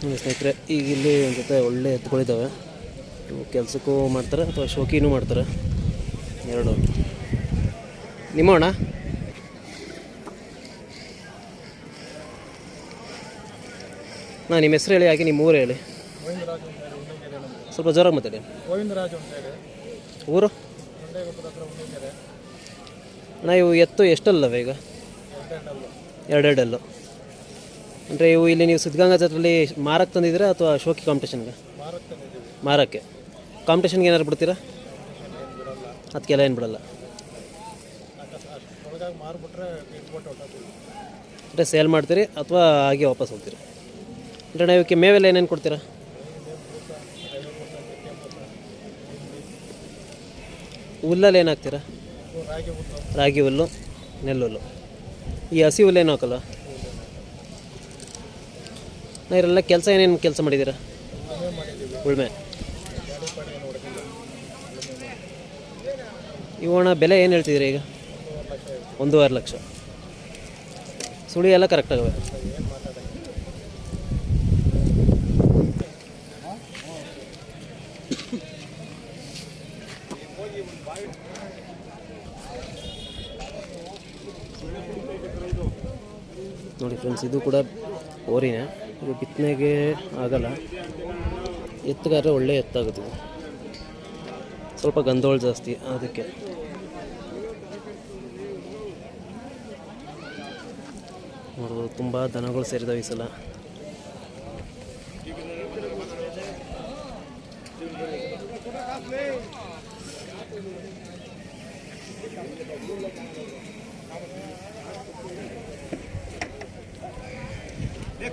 ಸ್ನೇಹಿತರೆ ಈಗ ಇಲ್ಲಿ ಒಂದು ಜೊತೆ ಒಳ್ಳೆ ಎತ್ತುಗಳಿದ್ದಾವೆ ಇವು ಕೆಲಸಕ್ಕೂ ಮಾಡ್ತಾರೆ ಅಥವಾ ಶೋಕಿನೂ ಮಾಡ್ತಾರೆ. ಎರಡು. ನಿಮ್ಮ ಅಣ್ಣ? ನಾ ನಿಮ್ಮ ಹೆಸರು ಹೇಳಿ ಹಾಗೆ ನಿಮ್ಮ ಊರು ಹೇಳಿ. ಸ್ವಲ್ಪ ಜ್ವರ ಮಾತಾಡಿ. ಊರು? ನಾ ಇವು ಎತ್ತು ಎಷ್ಟಲ್ಲವೆ ಈಗ? ಎರಡೆರಡಲ್ಲು. ಅಂದರೆ ಇವು ಇಲ್ಲಿ ನೀವು ಸಿದ್ಧಗಂಗಾ ಜಾತ್ರೆಯಲ್ಲಿ ಮಾರಕ್ಕೆ ತಂದಿದ್ದೀರಾ ಅಥವಾ ಶೋಕಿ ಕಾಂಪಿಟೇಷನ್ಗೆ ಮಾರಕ್ಕೆ. ಕಾಂಪಿಟೇಷನ್ಗೆ ಏನಾದ್ರು ಬಿಡ್ತೀರಾ? ಅದಕ್ಕೆಲ್ಲ ಏನು ಬಿಡಲ್ಲ. ಅಂದರೆ ಸೇಲ್ ಮಾಡ್ತೀರಿ ಅಥವಾ ಹಾಗೆ ವಾಪಸ್ ಹೋಗ್ತೀರಿ? ಅಂದರೆ ನಾವು ಇವಕ್ಕೆ ಮೇವೆಲ್ಲ ಏನೇನು ಕೊಡ್ತೀರಾ? ಹುಲ್ಲಲ್ಲಿ ಏನು ಹಾಕ್ತೀರಾ? ರಾಗಿ ಹುಲ್ಲು. ನೆಲ್ಲು ಹುಲ್ಲು ನೆಲ್ಲುಲ್ಲು. ಈ ಹಸಿ ಹುಲ್ಲೇನು ಹಾಕಲ್ಲ? ಇವರೆಲ್ಲ ಕೆಲಸ ಏನೇನು ಕೆಲಸ ಮಾಡಿದ್ದೀರಾ ಉಳ್ಮೆ. ಇವಣ ಬೆಲೆ ಏನು ಹೇಳ್ತಿದ್ದೀರಾ ಈಗ? ಒಂದೂವರೆ ಲಕ್ಷ. ಸುಳಿ ಎಲ್ಲ ಕರೆಕ್ಟ್ ಆಗವೆ. ಏನು ಮಾತಾಡೋದು ನೋಡಿ ಫ್ರೆಂಡ್ಸ್ ಇದು ಕೂಡ ಓರಿನೇ. ಇದು ಬಿತ್ತನೆಗೆ ಆಗಲ್ಲ. ಎತ್ತಗಾದ್ರೆ ಒಳ್ಳೆ ಎತ್ತಾಗುತ್ತೆ. ಸ್ವಲ್ಪ ಗಂಧೋಳು ಜಾಸ್ತಿ ಅದಕ್ಕೆ. ನೋಡ್ಬೋದು, ತುಂಬ ದನಗಳು ಸೇರಿದಾವೆ ಈ ಸಲ.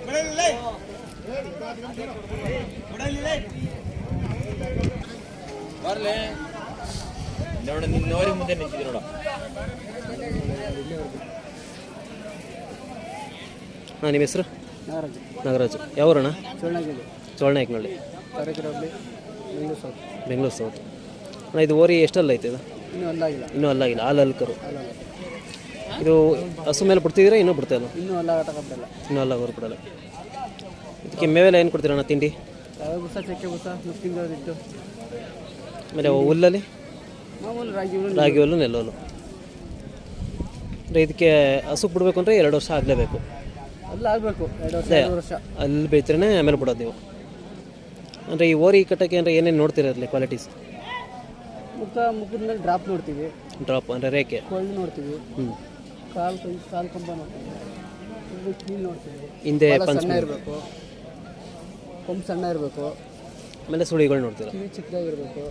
ಬರ್ಲೆ. ನೋಡ ನಿನ್ನ ನೋಡಿ ಮುಂದೆ ನಿಂತಿದ್ದೆ ನೋಡ. ಹಾಂ ನಿಮ್ಮ ಹೆಸರು? ನಾಗರಾಜ್. ಯಾವೂರಣ್ಣ ಬೆಂಗಳೂರು ಸೌತ್. ಅಣ್ಣ ಇದು ಓರಿ ಎಷ್ಟಲ್ಲ ಐತೆ ಇದು? ಇನ್ನೂ ಅಲ್ಲಾಗಿಲ್ಲ. ಹಾಲು ಅಲ್ಕರು. ಇದು ಹಸು ಮೇಲೆ ಬಿಡ್ತಿದ್ದೀರಾ ಇನ್ನೂ ಬಿಡ್ತಾ ಇಲ್ಲ? ಇನ್ನೂ ಅಲ್ಲ ಇನ್ನೂ ಅಲ್ಲ ಹೊರ ಇದಕ್ಕೆ ಮೇವೆಲ್ಲ ಏನು ಕೊಡ್ತೀರಾ ಅಣ್ಣ ತಿಂಡಿ? ಬುಸ ಚಕ್ಕೆ ಬುಸ ಮುಸ್ಲಿಂ ಇಟ್ಟು ಆಮೇಲೆ ಹುಲ್ಲಲ್ಲಿ? ಮಾಮೂಲು ರಾಗಿ ಹುಲ್ಲು ರಾಗಿ ಹುಲ್ಲು ನೆಲ್ಲು ಹುಲ್ಲು ಅಂದರೆ ಇದಕ್ಕೆ ಹಸು ಬಿಡಬೇಕು ಅಂದರೆ ಎರಡು ವರ್ಷ ಆಗಲೇಬೇಕು. ಅಲ್ಲ ಆಗಬೇಕು ಎರಡು ವರ್ಷ ಎರಡು ವರ್ಷ. ಅಲ್ಲಿ ಬೇಯ್ತಿರೇ ಆಮೇಲೆ ಬಿಡೋದು ನೀವು. ಅಂದರೆ ಈ ಓರಿ ಕಟ್ಟಕ್ಕೆ ಅಂದರೆ ಏನೇನು ನೋಡ್ತೀರಾ ಇರಲಿ ಕ್ವಾಲಿಟೀಸ್ ಮುಖ ಮುಖದ ಮೇಲೆ ಡ್ರಾಪ್ ನೋಡ್ತೀವಿ. ಡ್ರಾಪ್ ಅಂದರೆ ರೇಖೆ. ಕೊಳ್ಳು ನೋಡ್ತೀವಿ. ಹ್ಞೂ ಕಾಲು ಕಾಲು ಕಂಬ ನೋಡ್ತೀವಿ. ಹಿಂದೆ ಪಂಚ ಇರಬೇಕು. ಕೊಂಬು ಸಣ್ಣ ಇರಬೇಕು. ಆಮೇಲೆ ಸುಳಿಗಳು ನೋಡ್ತೀರಾ? ಕಿವಿ ಚಿಕ್ಕದಾಗಿರ್ಬೇಕು.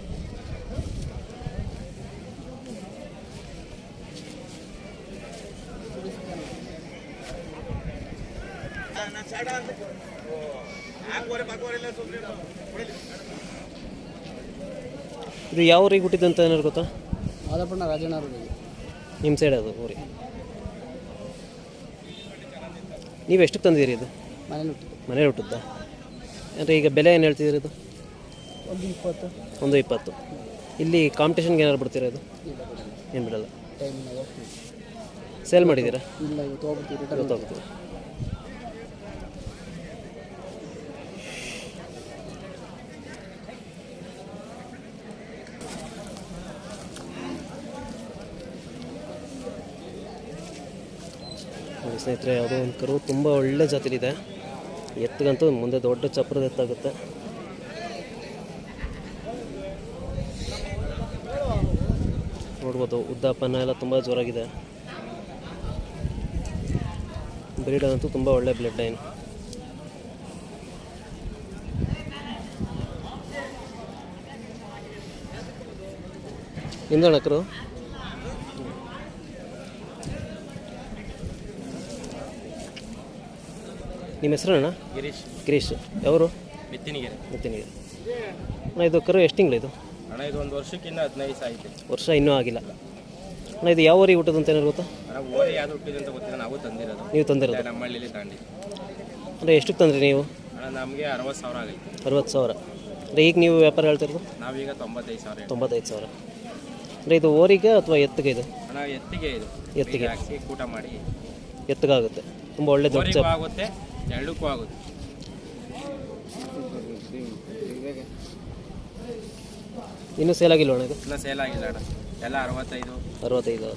ಇದು ಯಾವ ಊರಿಗೆ ಹುಟ್ಟಿದ್ದಂತ ಅಂತ ಏನಾರು ಗೊತ್ತಾ? ಮಾದಪ್ಪಣ್ಣ ರಾಜಣ್ಣವ್ರಿಗೆ ನಿಮ್ಮ ಸೈಡ್ ಅದು ಊರಿಗೆ ನೀವು ಎಷ್ಟಕ್ಕೆ ತಂದಿದ್ದೀರಿ ಇದು? ಮನೇಲಿ ಹುಟ್ಟಿದ್ದು. ಮನೇಲಿ ಹುಟ್ಟಿದ್ದ? ಅಂದರೆ ಈಗ ಬೆಲೆ ಏನು ಹೇಳ್ತಿದ್ದೀರಿ ಇದು ಒಂದು ಇಪ್ಪತ್ತು. ಒಂದು ಇಪ್ಪತ್ತು. ಇಲ್ಲಿ ಕಾಂಪಿಟೇಷನ್ಗೆ ಏನಾದ್ರು ಬಿಡ್ತೀರಾ ಇದು? ಏನು ಬಿಡಲ್ಲ. ಸೇಲ್ ಮಾಡಿದ್ದೀರಾ? ಇಲ್ಲ ಸ್ನೇಹಿತರೆ ಯಾವುದೋ ಒಂದು ಕರು ತುಂಬ ಒಳ್ಳೆ ಜಾತಿಲಿದೆ. ಎತ್ತಿಗಂತೂ ಮುಂದೆ ದೊಡ್ಡ ಚಪ್ರದ ಎತ್ತಾಗುತ್ತೆ. ನೋಡ್ಬೋದು ಉದ್ದಪ್ಪನ ಎಲ್ಲ ತುಂಬ ಜೋರಾಗಿದೆ. ಬ್ರೀಡ್ ಅಂತೂ ತುಂಬ ಒಳ್ಳೆ ಬ್ಲಡ್ ಲೈನ್ ನಿಮ್ದು ನಿಮ್ಮ ಹೆಸರು ಅಣ್ಣ ಗಿರೀಶ್. ಗಿರೀಶ್. ಯಾವರು? ಬಿತ್ತಿನಿಗೆರೆ ಗೊತ್ತಿನಿಗೆ ಅಣ್ಣ ಇದು ಕರು ಎಷ್ಟು ತಿಂಗಳು ಇದು? ಅಣ್ಣ ಇದು ಒಂದು ವರ್ಷಕ್ಕಿಂತ ಹದಿನೈದು ದಿವಸ ಆಯ್ತು. ವರ್ಷ ಇನ್ನೂ ಆಗಿಲ್ಲ. ಅಣ್ಣ ಇದು ಯಾವ ಊರಿಗೆ ಹುಟ್ಟೋದು ಅಂತ ಏನಾರು ಗೊತ್ತಾ? ಅಣ್ಣ ಓರಿ ಯಾವ್ದು ಹುಟ್ಟಿದೆ ಅಂತ ಗೊತ್ತಿಲ್ಲ ನಾವು ತಂದಿರೋದು. ನೀವು ತಂದಿರೋದು? ನಮ್ಮ ಹಳ್ಳಿಲಿ ತಾಂಡಿ ಅಂದರೆ ಎಷ್ಟಕ್ಕೆ ತಂದ್ರಿ ನೀವು? ಅಣ್ಣ ನಮಗೆ ಅರವತ್ತು ಸಾವಿರ ಆಗೈತೆ. ಅರವತ್ತು ಸಾವಿರ. ಅಂದರೆ ಈಗ ನೀವು ವ್ಯಾಪಾರ ಹೇಳ್ತಿರೋದು ನಾವೀಗ ತೊಂಬತ್ತೈದು ಸಾವಿರ. ತೊಂಬತ್ತೈದು ಸಾವಿರ. ಅಂದರೆ ಇದು ಓರಿಗೆ ಅಥವಾ ಎತ್ತಿಗೆ ಇದು? ಅಣ್ಣ ಎತ್ತಿಗೆ ಇದು. ಎತ್ತಿಗೆ. ಹಾಕಿ ಕೂಟ ಮಾಡಿ. ಎತ್ತಿಗಾಗುತ್ತೆ. ತುಂಬ ಒಳ್ಳೆ ದೊಡ್ಡ. ಆಗುತ್ತೆ ಎರಡಕ್ಕೂ ಆಗುತ್ತೆ. ಇನ್ನೂ ಸೇಲ್ ಆಗಿಲ್ಲ ಅಣ್ಣ ಇದು? ಎಲ್ಲ ಸೇಲ್ ಆಗಿಲ್ಲ ಅಣ್ಣ. ಎಲ್ಲ ಅರವತ್ತೈದು. ಅರವತ್ತೈದು.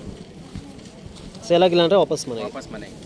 ಸೇಲ್ ಆಗಿಲ್ಲ ಅಂದರೆ ವಾಪಸ್ ಮನೆಗೆ? ವಾಪಸ್ ಮನೆಗೆ.